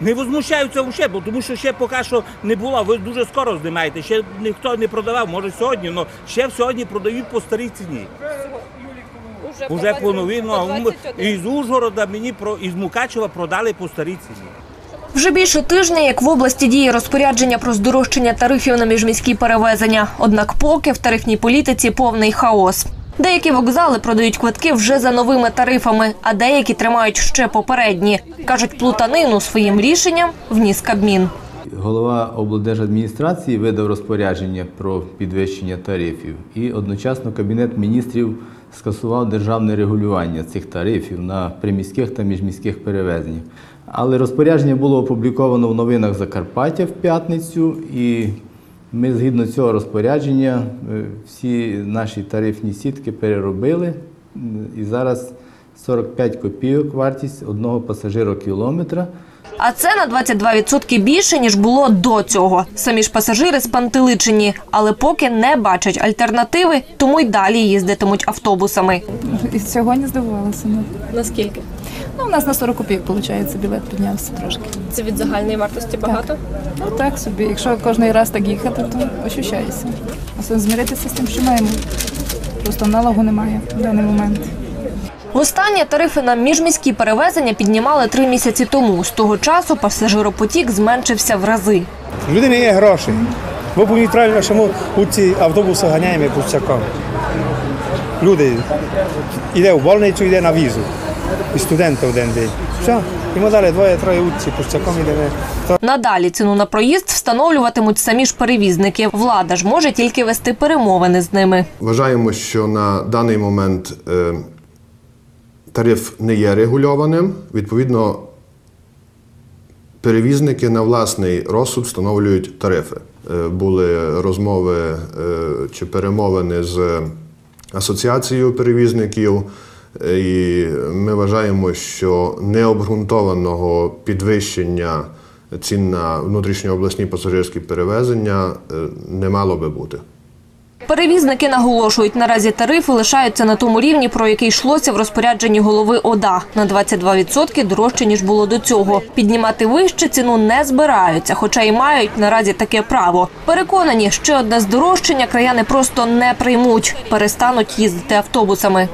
Не возмущаються вже, бо тому що ще поки що не було. Ви дуже скоро знімаєте. Ще ніхто не продавав, може сьогодні, але ще сьогодні продають по старій ціні. Уже, Уже по по 20 новину. по М- 21. Із Ужгорода мені про із Мукачева продали по старій ціні. Вже більше тижня, як в області діє розпорядження про здорожчання тарифів на міжміські перевезення. Однак поки в тарифній політиці повний хаос. Деякі вокзали продають квитки вже за новими тарифами, а деякі тримають ще попередні. Кажуть, плутанину своїм рішенням вніс Кабмін. Голова облдержадміністрації видав розпорядження про підвищення тарифів, і одночасно Кабінет міністрів скасував державне регулювання цих тарифів на приміських та міжміських перевезеннях. Але розпорядження було опубліковано в новинах Закарпаття в п'ятницю, і ми згідно цього розпорядження е, всі наші тарифні сітки переробили. І зараз 45 копійок вартість одного пасажирокілометра. А це на 22% більше, ніж було до цього. Самі ж пасажири спантеличені, але поки не бачать альтернативи, тому й далі їздитимуть автобусами. І сьогодні здивувалася. Ну, Наскільки? ну у нас на 40 копійок виходить, білет піднявся трошки. Це від загальної вартості багато? Ну так собі, якщо кожен раз так їхати, то ощущається. А змиритися з тим, що маємо. Просто аналогу немає в даний момент. Востаннє тарифи на міжміські перевезення піднімали три місяці тому. З того часу пасажиропотік зменшився в рази. В людини є гроші. Бо поміть правильно, що ми у ці автобуси ганяємо пустяком. Люди йде в больницю, йде на візу. І студенти один день. Все, і ми далі двоє-троє утці пустяком йдемо. Надалі ціну на проїзд встановлюватимуть самі ж перевізники. Влада ж може тільки вести перемовини з ними. Вважаємо, що на даний момент е, тариф не є регульованим. Відповідно, перевізники на власний розсуд встановлюють тарифи. Е, Були розмови е, чи перемовини з асоціацією перевізників, е, і ми вважаємо, що необґрунтованого підвищення цін на внутрішньообласні пасажирські перевезення не мало би бути. Перевізники наголошують, наразі тарифи лишаються на тому рівні, про який йшлося в розпорядженні голови ОДА на 22% дорожче ніж було до цього. Піднімати вище ціну не збираються, хоча й мають наразі таке право. Переконані, ще одне здорожчання краяни просто не приймуть, перестануть їздити автобусами.